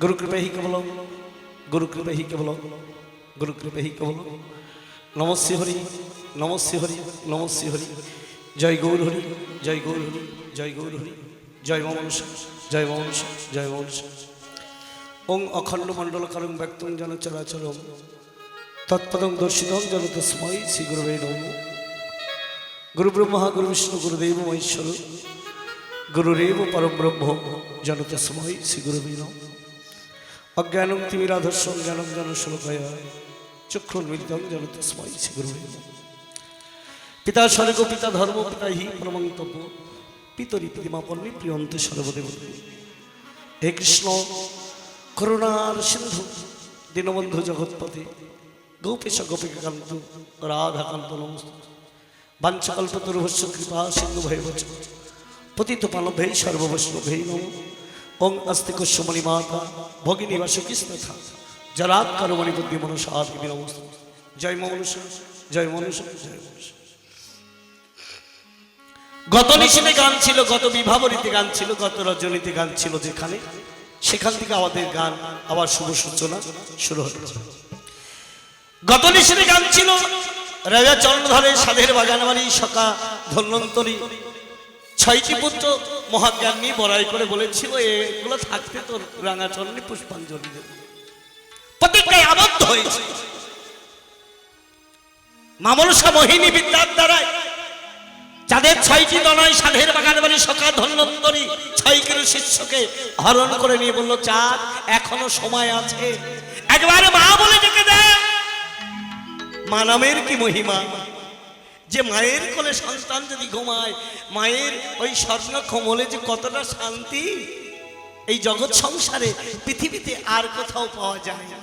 গুরু কৃপা হি কেবল, গুরু কৃপা হি কেবল, গুরু কৃপা হি কেবল। নমস্যে হরি নমস্যে হরি নমস্যে হরি। জয় গৌর হরি, জয় গৌর হরি, জয় গৌর হরি। জয় মমনস জয় মমনস জয় মমনস ওং অখণ্ড মণ্ডল কারং ব্যক্তং জন চরাচরম, তৎপদং দর্শিতং জন তস্মৈ শ্রী গুরুবে নম। গুরু ব্রহ্মা, গুরু বিষ্ণু গুরুদেব মহেশ্বর, গুরুরেব পরম ব্রহ্ম জন তস্মৈ শ্রী গুরুবে নম। অজ্ঞানং তিমিরাধস্য জ্ঞানং জন শ্লোকয়া চক্ষুর্মিলিতং জন তস্মৈ শ্রী গুরুবে। নম পিতা স্বর্গ, পিতা ধর্ম, পিতা হি পরমন্তব্য পিতরি পিতিমাপন্নী প্রিয়ন্তে সর্বদেব হে কৃষ্ণ, করুণার সিন্ধু, দীনবন্ধু জগৎপতি গোপেশ গোপিকান্ত রাধাকান্ত নমস্ত। কৃপা সিন্ধু পতিত ওং অস্তি কুষ্যমণি মাতা, ভগিনী বাসুকৃষ্ণ থা। জরাত করমণি বুদ্ধি মনসা দেবী নমস্ত জয় মনুষ্য জয় মনুষ্য জয় মনুষ্য। গত নিশীতে গান ছিল, গত বিভাবরীতে গান ছিল, গত রজনীতে গান ছিল যেখানে, সেখান থেকে আমাদের গান, আবার শুভ সূচনা শুরু হলো। গত নিশীতে গান ছিল, রাজা চন্দ্রধরের সাধের বাগান বাড়ি সকা ধন্বন্তরী। ছয়টি পুত্র মহাজ্ঞান বড়াই করে বলেছিল, এগুলো থাকতে তোর রাঙাচরণী পুষ্পাঞ্জলি দেবে। প্রতিজ্ঞায় আবদ্ধ হয়েছে। মামলসা মোহিনী বিদ্যার দ্বারায় যাদের ছয়টি দনায় সাধের বাগান বাড়ি সকা ধন্বন্তরী ছয় কিলো শিষ্যকে হরণ করে নিয়ে বলল, চাঁদ, এখনও সময় আছে। একবার মা বলে ডেকে দেয় মানামের কি মহিমা? যে মায়ের কোলে সন্তান যদি ঘুমায়, মায়ের ওই স্বর্ণ কমলে যে কতটা শান্তি, এই জগৎ সংসারে, পৃথিবীতে আর কোথাও পাওয়া যায় না।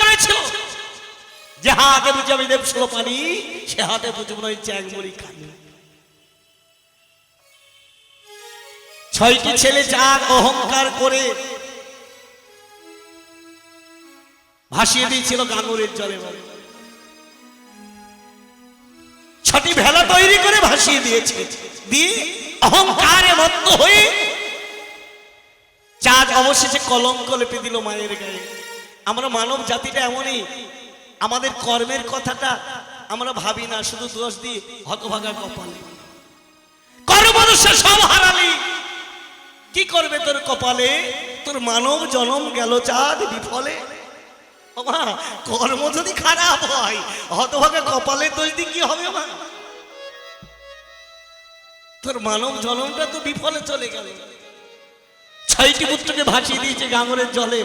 করেছিল। যে হাতে বুঝে আমি দেব ষোলো পানি সে হাতে বুঝব নয় চ্যাংমরি খানি ছয়টি ছেলে চার অহংকার করে ভাসিয়ে দিয়েছিল গাঙ্গুরের জলে বলে। ছটি ভেলা তৈরি করে ভাসিয়ে দিয়েছে। দিয়ে অহংকারে মত্ত হয়ে চাঁদ অবশেষে কলঙ্ক লেপে দিল মায়ের গায়ে। আমরা মানব জাতিটা এমনই। আমাদের কর্মের কথাটা আমরা ভাবি না, শুধু দোষ দিই হতভাগা কপালে। কর্মনুষ্য সব হারালি। কি করবে তোর কপালে? তোর মানব জনম গেল চাঁদ বিফলে। মা কর্ম যদি খারাপ হয়, হতভাগা কপালে দোষ দিয়ে কি হবে মা? তোর মানব জনমটা তো বিফলে চলে গেল। ছয়টি পুত্রকে ভাসিয়ে দিয়েছে গাঙরের জলে।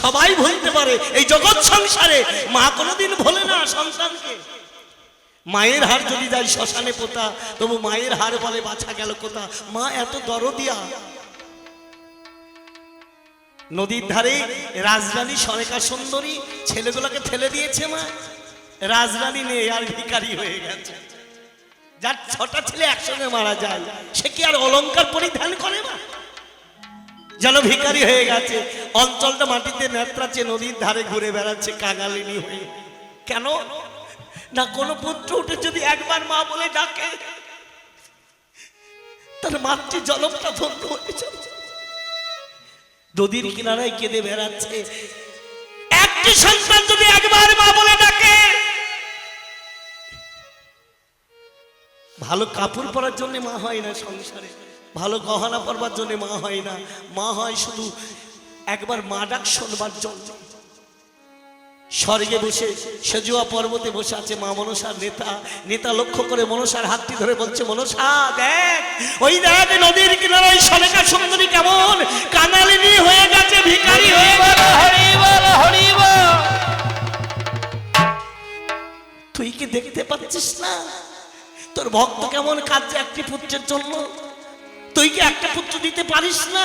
সবাই ভুলতে পারে এই জগৎ সংসারে। মা কোনোদিন ভোলে না সন্তানকে। মায়ের হার যদি যায় শ্মশানে পোতা, তবু মায়ের হার বলে বাছা গেল কোথা? মা এত দরদিয়া। নদীর ধারে রাজরানী সরেকা সুন্দরী ছেলেগুলোকে ফেলে দিয়েছে মা। রাজরানী নেই, আর ভিখারি হয়ে গেছে। যার ছটা ছেলে একসঙ্গে মারা যায়, সে কি আর অলংকার পরিধান করে মা? যেন ভিখারি হয়ে গেছে। অঞ্চলটা মাটিতে নেত্রাচ্ছে নদীর ধারে ঘুরে বেড়াচ্ছে, কাঙালিনী হয়ে। কেন? না কোনো পুত্র উঠে যদি একবার মা বলে ডাকে, তার মাতৃ জলমটা ধন্য হয়ে যাবে। নদীর কিনারায় কেঁদে বেড়াচ্ছে। একটি সন্তান যদি একবার মা বলে ডাকে, ভালো কাপড় পরার জন্য মা হয় না সংসারে, ভালো গহনা পরবার জন্য মা হয় না। মা হয় শুধু একবার মা ডাক শোনবার জন্য। স্বর্গে বসে সেজুয়া পর্বতে বসে আছে মা মনসার নেতা। নেতা লক্ষ্য করে মনসার হাতটি ধরে বলছে মনসা দেখ ওই দেখ নদীর কিনারে ওই সলেকা সুন্দরী কেমন? কানালিনী হয়ে গেছে ভিকারি হয়ে তুই কি দেখতে পাচ্ছিস না? তোর ভক্ত কেমন কাঁদছে একটি পুত্রের জন্য? তুই কি একটা পুত্র দিতে পারিস না?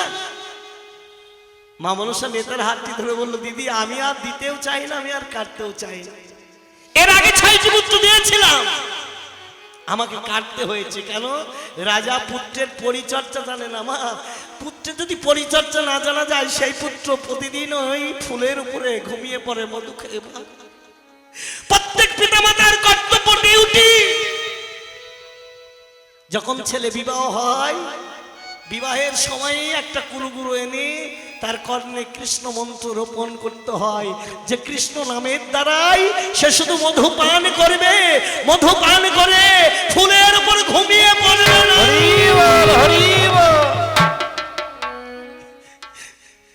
মা মনসা নেতার হাতটি ধরে বলল, দিদি, আমি আর দিতেও চাই না, আমি আর কাটতেও চাই না। এর আগে ছয়টি পুত্র দিয়েছিলাম। আমাকে কাটতে হয়েছে। কেন? রাজা পুত্রের পরিচর্যা জানে না মা পুত্রের যদি পরিচর্যা না জানা যায়, সেই পুত্র প্রতিদিন ওই ফুলের উপরে ঘুমিয়ে পড়ে, মধু খেয়ে। প্রত্যেক পিতামাতার কর্তব্য ডিউটি। যখন ছেলে বিবাহ হয় বিবাহের সময়ে একটা কুলুগুরু এনে তার কর্ণে কৃষ্ণ মন্ত্র রোপণ করতে হয়। যে কৃষ্ণ নামের দ্বারাই সে শুধু মধু পান করবে মধু পান করে ফুলের উপর ঘুমিয়ে পড়বে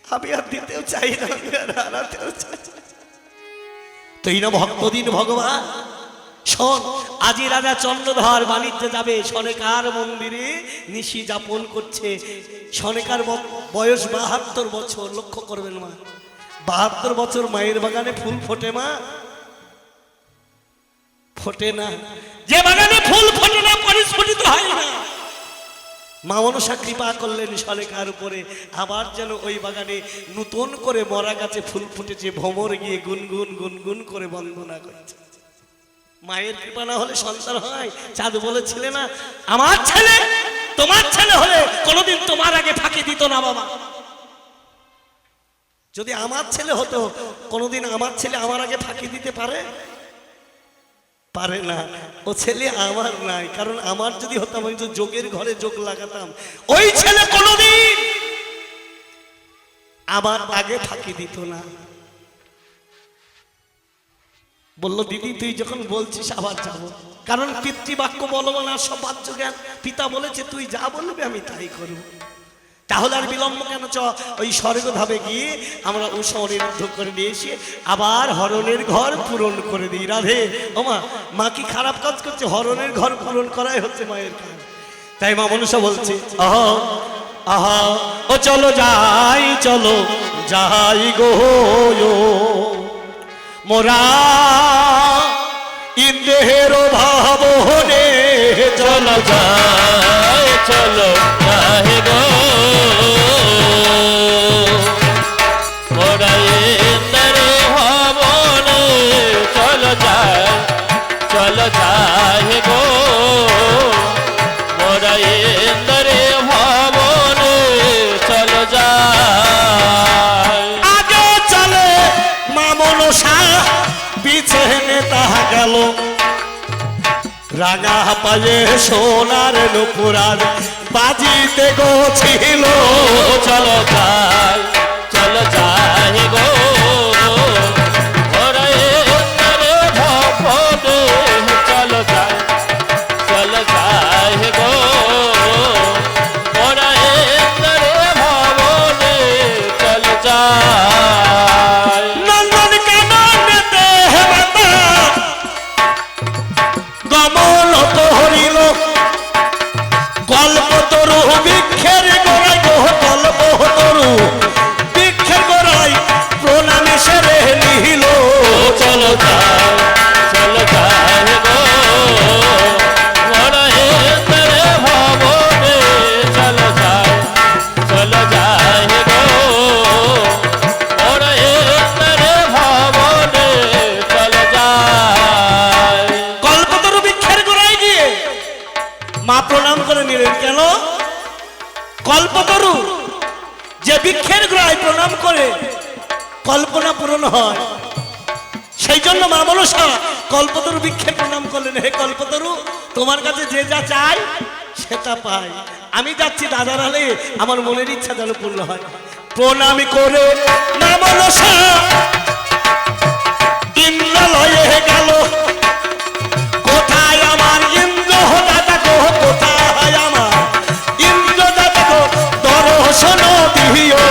আমি আর দিতেও চাই না আমি আর হারাতেও চাই। না ভক্তদিন ভগবান শোন, আজি রাজা চন্দ্রধর বাণিজ্যে যাবে, সনেকার মন্দিরে নিশি যাপন করছে। সনেকার ব- বয়স বাহাত্তর বছর, লক্ষ্য করবেন মা। বাহাত্তর বছর মায়ের বাগানে ফুল ফোটে মা। ফোটে না। যে বাগানে ফুল ফোটে না, পরিস্ফুটিত হয় না। মা মনসা কৃপা করলেন সরেকার উপরে। আবার যেন ওই বাগানে নতুন করে মরা গাছে ফুল ফুটেছে, ভ্রমর গিয়ে গুনগুন গুনগুন করে বন্দনা করছে। মায়ের কৃপা না হলে সন্তান হয়, চাঁদ বলেছিলে না? আমার ছেলে, তোমার ছেলে হলে কোনোদিন তোমার আগে ফাঁকি দিত না বাবা। যদি আমার ছেলে হতো, কোনোদিন আমার ছেলে আমার আগে ফাঁকি দিতে পারে? পারে না। ও ছেলে আমার নাই, কারণ আমার যদি হতাম, আমি তো যোগের ঘরে যোগ লাগাতাম, ওই ছেলে কোনোদিন আমার আগে ফাঁকি দিত না। বলল, দিদি, তুই যখন বলছিস আবার যাব। কারণ পিতৃবাক্য বলব না সব বাহ্য জ্ঞান। পিতা বলেছে, তুই যা বলবি, আমি তাই করব। তাহলে আর বিলম্ব কেন? চ, ওই স্বর্গধামে গিয়ে আমরা উষা অনিরুদ্ধ করে নিয়ে এসে আবার হরণের ঘর পূরণ করে দিই। রাধে ওমা মা কি খারাপ কাজ করছে? হরণের ঘর পূরণ করাই হচ্ছে মায়ের কাজ। তাই মা মনুষা বলছে, আহা আহা, ও চলো যাই চলো যাই গো মোরা ইন্দেহের ভাবনে চলো যায় চলো রাঙা পায়ে সোনার নুপুরার বাজিতে গো ছিল চলো নিলেন কেন? যে প্রণাম করে কল্পনা পূরণ হয়। সেই জন্য মা মনসা কল্পতরু প্রণাম করলেন, হে কল্পতরু, তোমার কাছে যে যা চাই সেটা পাই। আমি যাচ্ছি দাদার আমার মনের ইচ্ছা যেন পূর্ণ হয়। প্রণাম করে মা মনসা গেল। দিও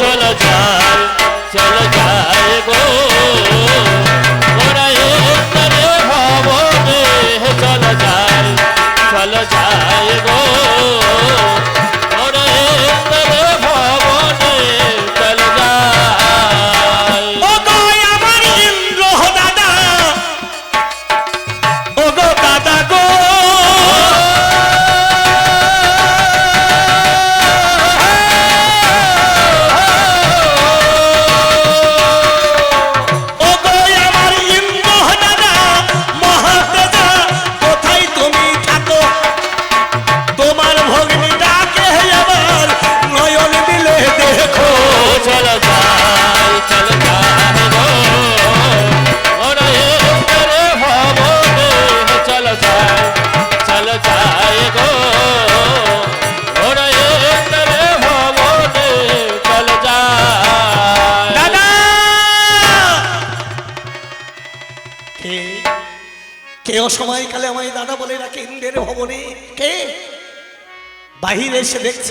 চলো যাই চলো যাই গো।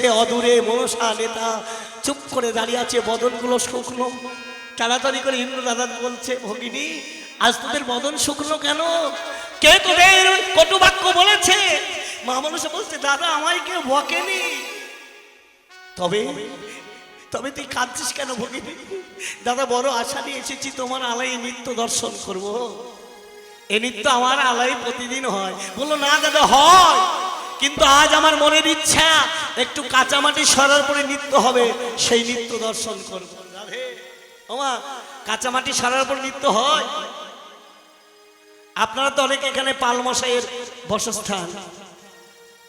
দেখছে অদূরে মনসা নেতা। চুপ করে দাঁড়িয়ে আছে, বদনগুলো শুকনো। তাড়াতাড়ি করে ইন্দ্র দাদা বলছে, ভগিনী, আজ তোদের বদন শুকনো কেন? কে তোদের কটু বাক্য বলেছে? মা মানুষে বলছে, দাদা, আমায় কেউ বকেনি। তবে তবে তুই কাঁদছিস কেন ভগিনী? দাদা, বড় আশা নিয়ে এসেছি, তোমার আলাই নৃত্য দর্শন করব। এ নৃত্য আমার আলাই প্রতিদিন হয়। বলল, না দাদা, হয়। কিন্তু আজ আমার মনের ইচ্ছা, একটু কাঁচামাটি সরার পরে নৃত্য হবে, সেই নৃত্য দর্শন করব। রাধে। কাঁচামাটি সরার পর নৃত্য হয়? আপনারা তো অনেক এখানে পালমশাইয়ের বসস্থান।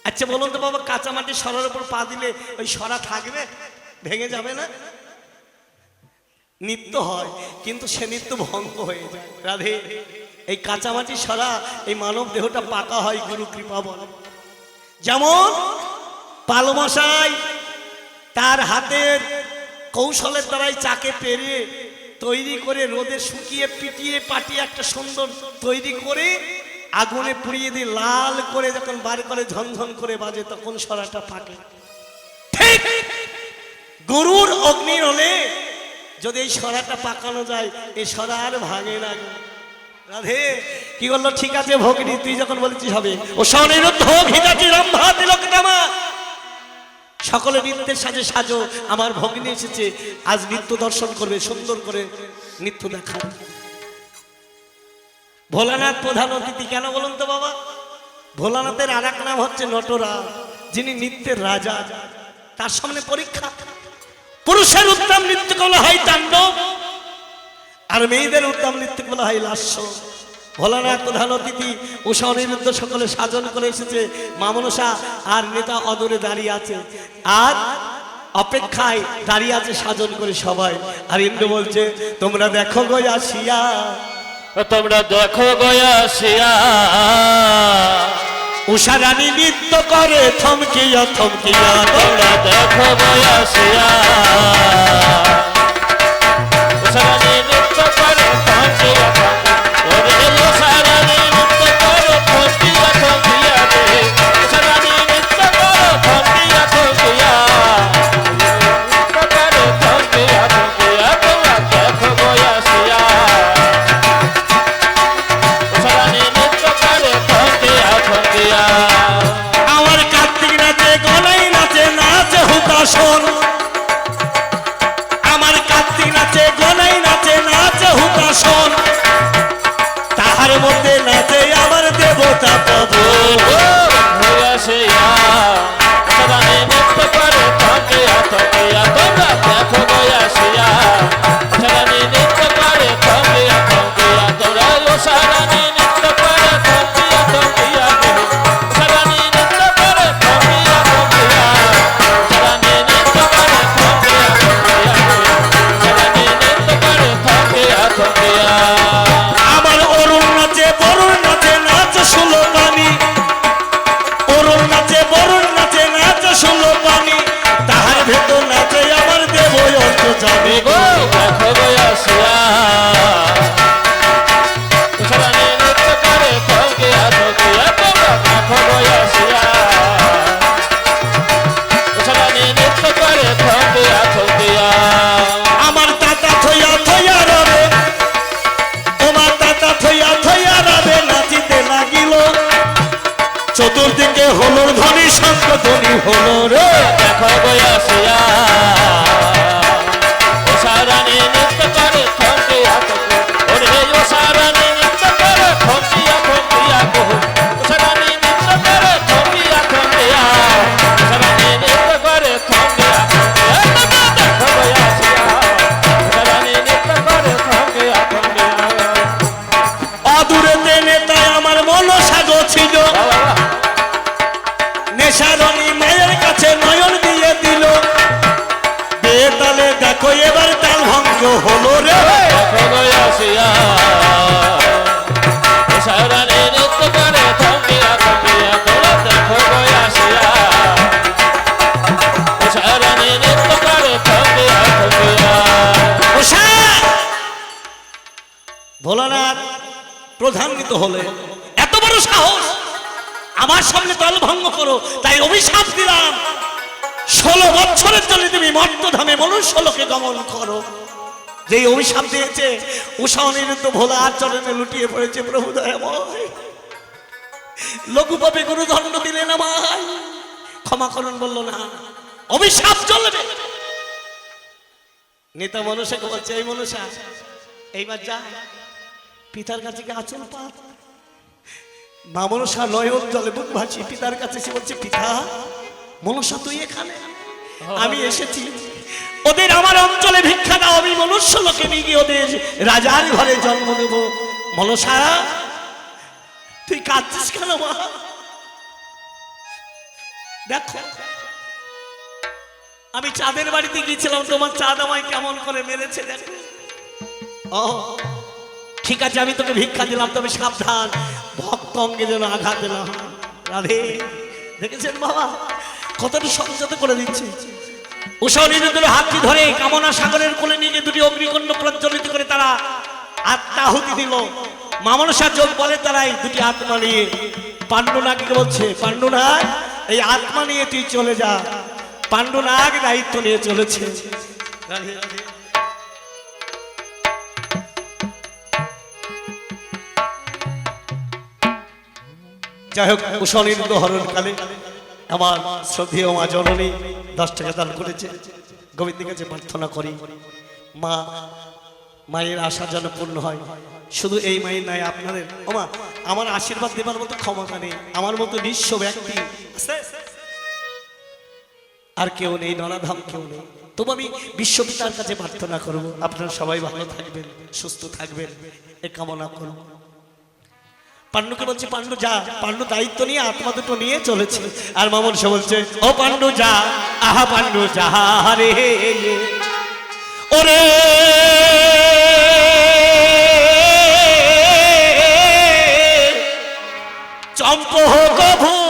আচ্ছা বলুন তো বাবা, কাঁচামাটি সরার উপর পা দিলে ওই সরা থাকবে? ভেঙে যাবে না? নিত্য হয়, কিন্তু সে নিত্য ভঙ্গ হয়ে যায়। রাধে, এই কাঁচামাটি সরা, এই মানব দেহটা পাকা হয়, গুরু কৃপা বল। যেমন পালমশাই তার হাতের কৌশলের দ্বারাই চাকে পেরিয়ে তৈরি করে রোদে শুকিয়ে পিটিয়ে পাটিয়ে একটা সুন্দর তৈরি করে আগুনে পুড়িয়ে দিয়ে লাল করে যখন বার করে ঝনঝন করে বাজে তখন সরাটা ঠিক গরুর অগ্নি হলে যদি এই সরাটা পাকানো যায় এই সরা আর ভাঙে না। রাধে, কি বলল? ঠিক আছে, ভগিনী, তুই যখন বলেছিস হবে। ও স্বনিরুদ্ধ রম্ভা তিলকদামা সকলে নৃত্যের সাজে সাজো, আমার ভগিনী এসেছে। আজ নৃত্য দর্শন করবে, সুন্দর করে নৃত্য দেখা। ভোলানাথ প্রধান অতিথি কেন বলুন তো বাবা? ভোলানাথের আর এক নাম হচ্ছে নটরা, যিনি নৃত্যের রাজা। তার সামনে পরীক্ষা। পুরুষের উত্তম নৃত্য বলা হয় তাণ্ডব। আর মেয়েদের উত্তম নৃত্য বলা হয় লাস্য। ভোলানাথ প্রধান অতিথি উষা অনিরুদ্ধ সকলে সাজন করে এসেছে। মামনসা আর নেতা অদূরে দাঁড়িয়ে আছে। আর অপেক্ষায় দাঁড়িয়ে আছে সাজন করে সবাই। আর ইন্দ্র বলছে তোমরা দেখো গো আসিয়া। তোমরা দেখো গয়াসিয়া উষা রানী নৃত্য করে থমকিয়া থমকিয়া তোমরা দেখো গয়াসিয়া সারানি নৃত্য করে ভোলানাথ প্রধান্বিত হলে। এত বড় সাহস? আমার সামনে দল ভঙ্গ করো, তাই অভিশাপ দিলাম। ষোলো বছরের জন্য তুমি মর্তধামে মনুষ্যলোকে গমন করো। যে অভিশাপ দিয়েছে, উষা অনিরুদ্ধ ভোলা চরণে লুটিয়ে পড়েছে, প্রভু দয়াময়। লঘু পাপে গুরুদণ্ড দিলেন আমায়। ক্ষমা করুন, বলল, না, অভিশাপ চলবে। নেতা মনসাকে বলছে, এই মনসা, এইবার যা। পিতার কাছে আচল পাত মা মনসা নয়ন জলে বুক ভাসি পিতার কাছে সে বলছে, পিতা, মনসা, তুই এখানে? আমি এসেছি। ওদের আমার অঞ্চলে ভিক্ষা দাও, আমি মনুষ্য লোকে নিয়ে ওদের রাজার ঘরে জন্ম দেব। মনসা, তুই কাঁদছিস কেন মা? দেখো, আমি চাঁদের বাড়িতে গিয়েছিলাম, তোমার চাঁদ আমায় কেমন করে মেরেছে দেখো। ও ঠিক আছে, আমি তোকে ভিক্ষা দিলাম, তবে সাবধান। ভক্ত অঙ্গে যেন আঘাত দিলাম রাধে, দেখেছেন বাবা? কতটা সংযত করে দিচ্ছে। উষানিরুদ্ধের হাতটি ধরে কামনা সাগরের কোলে নিয়ে দুটি অগ্নিকুণ্ড প্রজ্বলিত করে তারা আত্মাহুতি দিল। মামনসা যোগ বলে তারাই দুটি আত্মা নিয়ে, পাণ্ডুনাগকে বলছে, পাণ্ডুনাগ, এই আত্মা নিয়ে তুই চলে যা। পাণ্ডুনাগ দায়িত্ব নিয়ে চলেছে। যাই হোক কুশলীর হরণ কালে আমার শ্রদ্ধেয় মা জননী দশ টাকা দান করেছে। গোবিন্দের কাছে প্রার্থনা করি, মা, মায়ের আশা যেন পূর্ণ হয়। শুধু এই মায়ের নাই আপনাদের ওমা আমার আশীর্বাদ দেবার মতো ক্ষমতা নেই, আমার মতো নিঃস্ব ব্যক্তি আর কেউ নেই, নরাধাম কেউ নেই। তবু আমি বিশ্বপিতার কাছে প্রার্থনা করব, আপনারা সবাই ভালো থাকবেন, সুস্থ থাকবেন, এ কামনা করব। পাণ্ডুকে বলছে পাণ্ডু যা পাণ্ডু দায়িত্ব নিয়ে আত্মা দুটো নিয়ে চলেছে। আর মামন সে বলছে, ও পাণ্ডু যা, আহা পাণ্ডু যা রে ওরে হোক ভুবনে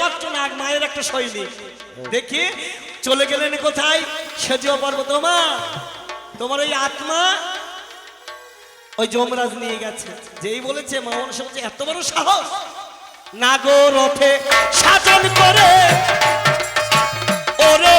এলাপাত্র নাগ মায়ের একটা শৈলী। দেখি, চলে গেলেন কোথায়? সেজিও পারব তোমা তোমার ওই আত্মা ওই যমরাজ নিয়ে গেছে। যেই বলেছে, মা মানুষ সবচেয়ে এত বড় সাহস। নাগর রথে সাজন করে। ওরে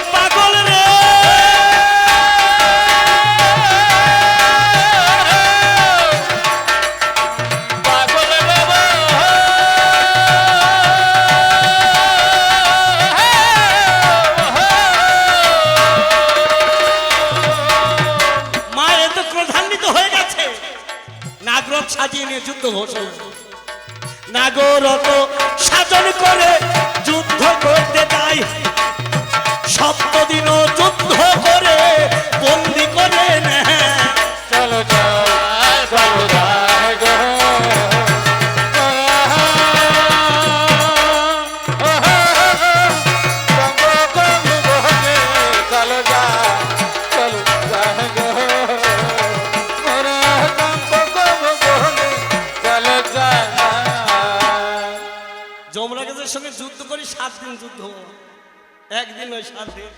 নাগরথ সাজিয়ে নিয়ে যুদ্ধ ঘোষণা নাগরত সাজন করে যুদ্ধ করতে তাই সপ্তদিন যুদ্ধ করে বন্দি করে চলো চলো। একদিন সাত দিন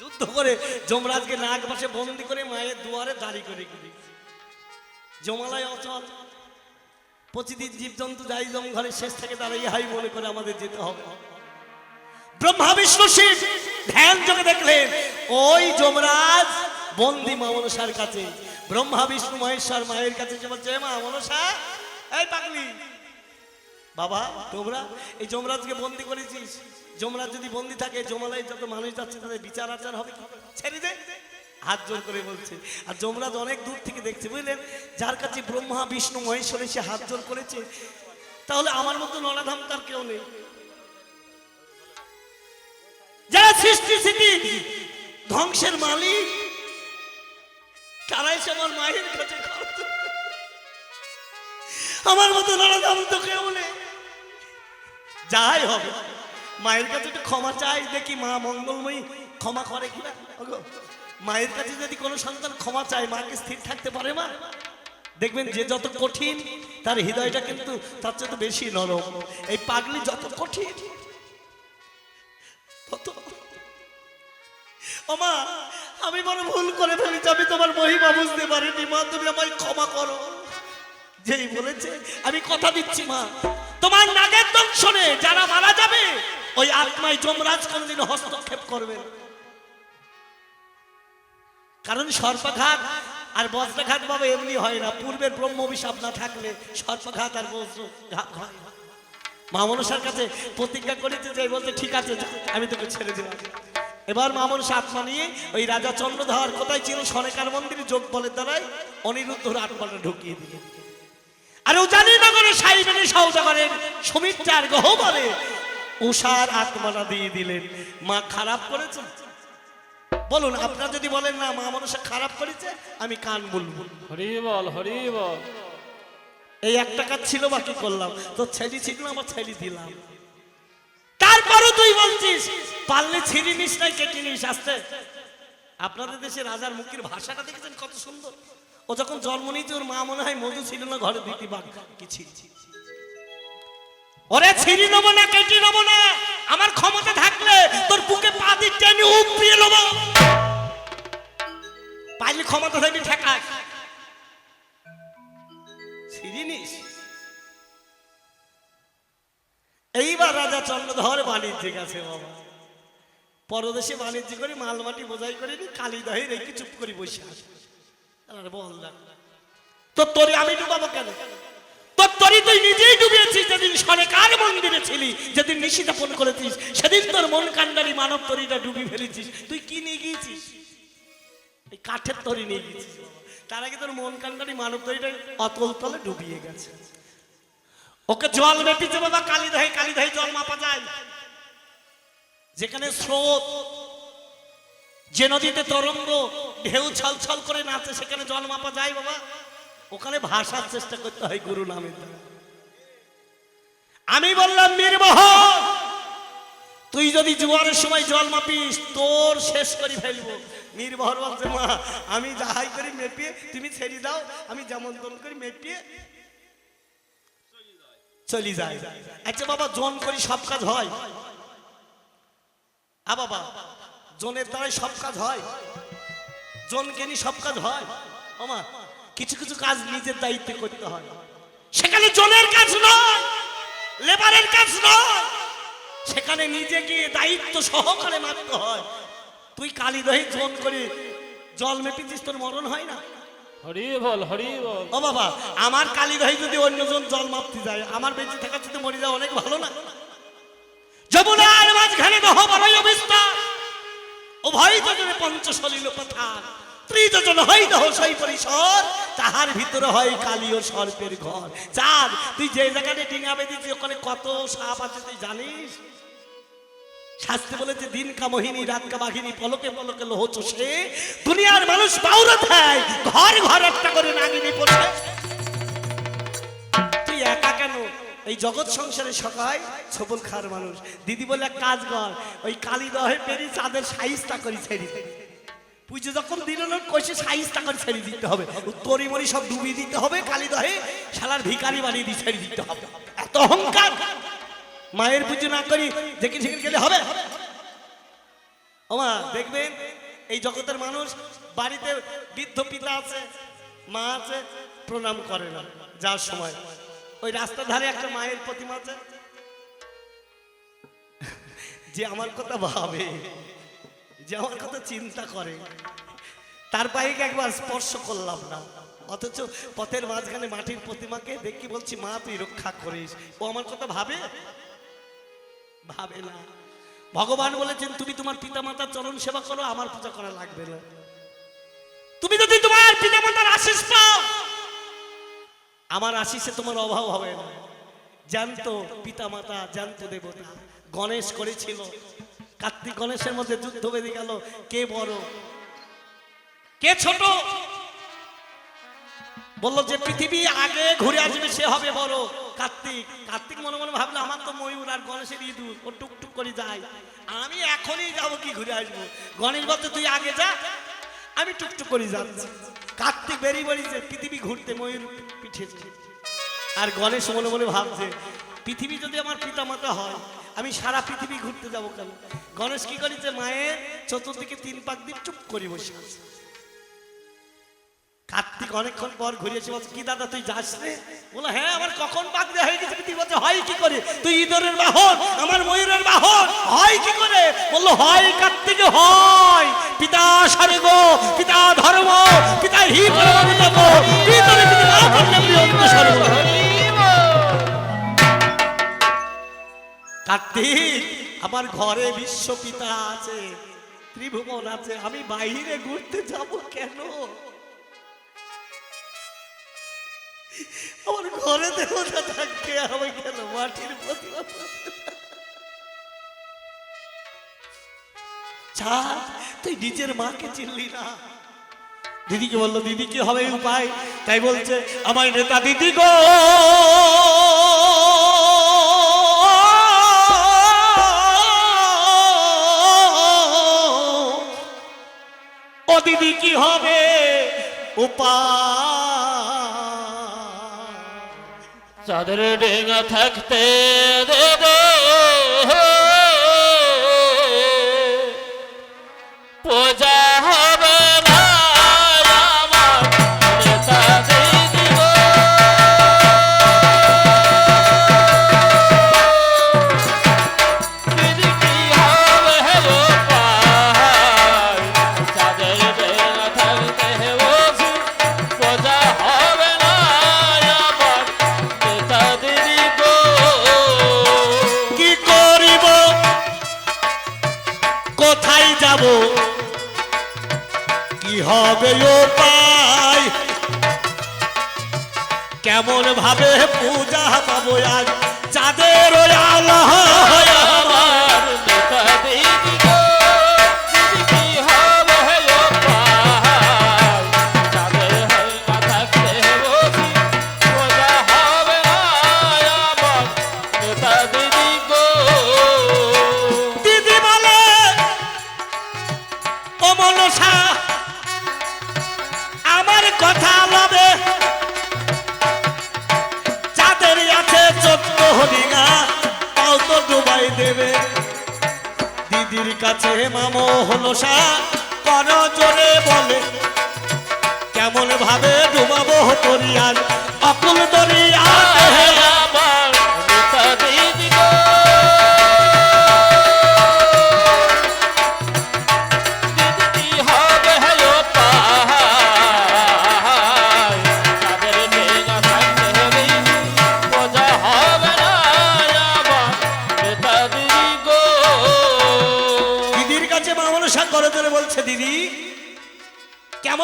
যুদ্ধ করে যমরাজকে নাক পাশে বন্দি করে মায়ের দুয়ারে দাঁড়ি করে গেলি জমালয় অচল। প্রতিদিন জীবজন্তু যাই জম ঘরে শেষ থেকে তারা ইহাই মনে করে আমাদের যেতে হবে। ব্রহ্মা, বিষ্ণু, শিব ধ্যান যোগে দেখলেন, ওই যমরাজ বন্দি মা মনসার কাছে। ব্রহ্মা, বিষ্ণু, মহেশ্বর মায়ের কাছে যে বলছে, "এ মা মনসা, এই পাগলি বাবা, তোমরা, এই যমরাজকে বন্দি করেছিস। যমরাজ যদি বন্দি থাকে যমালয়ে যত মানুষ যাচ্ছে, তাদের বিচার আচার হবে ছেড়ে দে। হাত জোর করে বলছে। আর যমরাজ অনেক দূর থেকে দেখছে, বুঝলেন? যার কাছে ব্রহ্মা, বিষ্ণু মহেশ্বরে সে হাত জোর করেছে, তাহলে আমার মতো নরাধাম তার কেউ নেই। যারা সৃষ্টি স্থিতি ধ্বংসের মালিক তারা এসে আমার মায়ের কাছে আমার মতো নরদাম তো কেউ নেই। যাই হবে মায়ের কাছে একটু ক্ষমা চাই, দেখি মা মঙ্গলময়ী ক্ষমা করে কিনা। মায়ের কাছে যদি কোনো সন্তান ক্ষমা চায়, মাকে স্থির থাকতে পারে মা? দেখবেন যে যত কঠিন, তার হৃদয়টা কিন্তু তার চেয়ে বেশি নরম। এই পাগলি যত কঠিন, তত ওমা, আমি বড় ভুল করে ফেলেছি, আমি তোমার মহিমা বুঝতে পারিনি। মা, তুমি আমায় ক্ষমা করো। যেই বলেছে, আমি কথা দিচ্ছি মা। তোমার নাগের দংশনে যারা মারা যাবে, ওই আত্মায় যমরাজ কোনদিন হস্তক্ষেপ করবে কারণ সর্পাঘাত আর বজ্রাঘাত বাবা এমনি হয় না। পূর্বের ব্রহ্ম অভিশাপ না থাকলে সর্পাঘাত আর বজ্রঘাত মা মনসার কাছে প্রতিজ্ঞা করেছে যে বলতে ঠিক আছে আমি তোকে ছেড়ে দিলাম এবার মা মনসা আত্মা নিয়ে ওই রাজা চন্দ্রধর কোথায় ছিল? সনেকার মন্দিরে যোগ বলের দ্বারাই অনিরুদ্ধর আত্মাটা ঢুকিয়ে দিল আর ও জানি না উজানিনগরে সাইবেনে সৌদাগরের সুমিত্রার গহবরে। উষার আত্মাটা দিয়ে দিলেন। মা খারাপ করেছে? বলুন আপনারা যদি বলেন না মা মনসা খারাপ করেছে আমি কান বলব। হরি বল হরি বল। এই এক টাকা ছিল বাকি করলাম। তো ছেলি ছিল না, আমার ছেলি দিলাম। তারপরও তুই বলছিস পারলে ছিঁড়ি নিস নাই কেটে নিস আসতে। আপনাদের দেশে রাজার মুখের ভাষাটা দেখেছেন কত সুন্দর? ও যখন জন্ম নিয়েছে ওর মা মনে হয় মধু ছিল না ঘরে দিতি কি ছি ছি, ছি। ওরে ছিঁড়ি নেব না কেটে নেব না। আমার ক্ষমতা থাকলে তোর বুকে পা দিচ্ছে আমি উপড়িয়ে নেব। পাইলে ক্ষমতা থাকবি ঠেকাস ছিঁড়িনিস এইবার রাজা চন্দ্রধর বাণিজ্যে গেছে বাবা। পরদেশে বাণিজ্য করে মালমাটি বোঝাই করে কালী দহে রেখে চুপ করে বসে আছে। তোর আগে তোর মন মানব তরিটা ডুবিয়ে গেছে। ওকে জল মেপিছে বাবা কালীদহে কালীদহে জল মাপা যায়। যেখানে স্রোত, যে নদীতে তরঙ্গ ঢেউ ছল ছল করে নাচে, সেখানে জল মাপা যায় বাবা। ওখানে ভাষার চেষ্টা করতে হয় গুরু দ্বারা আমি বললাম বীরবহ তুই যদি জোয়ারের সময় জল মাপিস, তোর শেষ করে ফেলব। নির্ভর বলছে, মা, আমি যাহাই করি মেপিয়ে, তুমি ছেড়ে দাও, আমি যেমন তেমন করি মেপিয়ে চলি যায়। আচ্ছা বাবা জন করি সব কাজ হয়। আ বাবা, জনের দ্বারাই সব কাজ হয়। জনকে নিয়ে সব কাজ হয়। আমা কিছু কিছু কাজ নিজের দায়িত্বে করতে হয়। সেখানে জনের কাজ নয় লেবারের কাজ নয় সেখানে নিজে গিয়ে দায়িত্ব সহকারে মারতে হয়। তুই কালী দহি জন করে জল মেপিছিস তোর মরণ হয় না? হরি বল হরি বল। ও বাবা আমার কালী দহি যদি অন্যজন জল মাপতে যায় আমার বেঁচে থাকা যদি মরে যাওয়া অনেক ভালো না? যমুনার মাঝখানে দহ বড়ই অবিস্তার উভয় যোজনে পঞ্চশলীল পাথার। হয় হয় শাস্তি বলেছে, দিন রাত পলকে পলকে লোহ দুনিয়ার মানুষ বাউরা দেয় ঘর ঘর একটা করে নাগিনী পড়ে তুই একা কেন? এই জগৎ সংসারে সকাই ছবল খার মানুষ। দিদি বলে, এক কাজ কর, ওই কালী দহে পেরি চাঁদের সাইজটা করি ছেড়ে। পুজো যখন দিল না ছেড়ে দিতে হবে। তরি মরি সব ডুবিয়ে দিতে হবে দহে শালার ভিকারি বানিয়ে দিয়ে দিতে হবে। এত অহংকার! মায়ের পুজো না করি যেখানে সেখানে গেলে হবে? দেখবেন, এই জগতের মানুষ বাড়িতে বৃদ্ধ পিতা আছে, মা আছে, প্রণাম করে না যার সময়। ওই রাস্তার ধারে একটা মায়ের প্রতিমা আছে। যে আমার কথা ভাবে। যে আমার কথা চিন্তা করে। তার পায়ে একবার স্পর্শ করলাম না। অথচ পথের মাঝখানে মাটির প্রতিমাকে দেখি বলছি, মা, তুই রক্ষা করিস। ও আমার কথা ভাবে? ভাবে না। ভগবান বলেছেন, তুমি তোমার পিতামাতার চরণ সেবা করো, আমার পূজা করা লাগবে না। তুমি যদি তোমার পিতামাতার আশিস পাও, আমার আশিসে তোমার অভাব হবে না। জানতো পিতামাতা, জানতো দেবতা, গণেশ করেছিল। কার্তিক গণেশের মধ্যে যুদ্ধ বেঁধে গেল। কে বড়? কে ছোট? বলল যে পৃথিবী আগে ঘুরে আসবে, সে হবে বড়। কার্তিক কার্তিক মনে মনে ভাবলো, আমার তো ময়ূর আর গণেশের ইঁদুর, ও টুকটুক করে যায়। আমি এখনই যাব কি ঘুরে আসব? গণেশ বলতে তুই আগে যা, আমি টুকটুক করে যাচ্ছি। কার্তিক বেরিয়ে বেরিয়েছে পৃথিবী ঘুরতে ময়ূর পিঠে আর গণেশ মনে মনে ভাবছে, পৃথিবী যদি আমার পিতামাতা হয় আমি সারা পৃথিবী ঘুরতে যাব কেন? গণেশ কি করেছে? মায়ের চতুর্দিকে তিন পাক দিয়ে চুপ করে বসে আছে। কার্তিক অনেকক্ষণ পর ঘুরে এসে বলছে, কি দাদা, তুই যাস রে? বলো হ্যাঁ আমার কখন পাক দেওয়া হয়ে গেছে তুই বলছে হয় কি করে? তুই ইঁদরের বাহন, আমার ময়ূরের বাহন, হয় কি করে? বলল, হয় কার্তিক, হয়। পিতা স্বর্গ, পিতা ধর্ম, পিতা হি পরমাত্ম পিতরে পিতা না কার্তিক, আমার ঘরে বিশ্ব পিতা আছে, ত্রিভুবন আছে, আমি বাইরে ঘুরতে যাব কেন? আমার ঘরে দেবতা থাকতে আমি কেন মাটির প্রতিমা চাঁদ তুই নিজের মাকে চিনলি না। দিদিকে বলল, দিদি, কি হবে উপায়? তাই বলছে আমার নেতা দিদি গো। চাঁদের ডেঙা থাকতে দে দে ভাবে পূজা পাবো আজ তো দেবে। দিদির কাছে মামো সা। কর জোরে বলে। কেমন ভাবে ডুবাবো তরিয়ার অকুল দরিয়া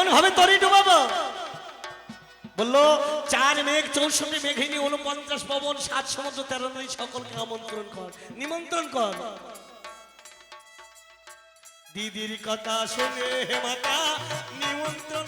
কেমন ভাবে তরি ডুবাবো। বলল, চার মেঘ, চৌষট্টি মেঘিনী উনপঞ্চাশ পবন, সাত সমুদ্র, তেরো নদী, সকলকে আমন্ত্রণ কর। নিমন্ত্রণ কর। দিদির কথা শুনে হে মাতা, নিমন্ত্রণ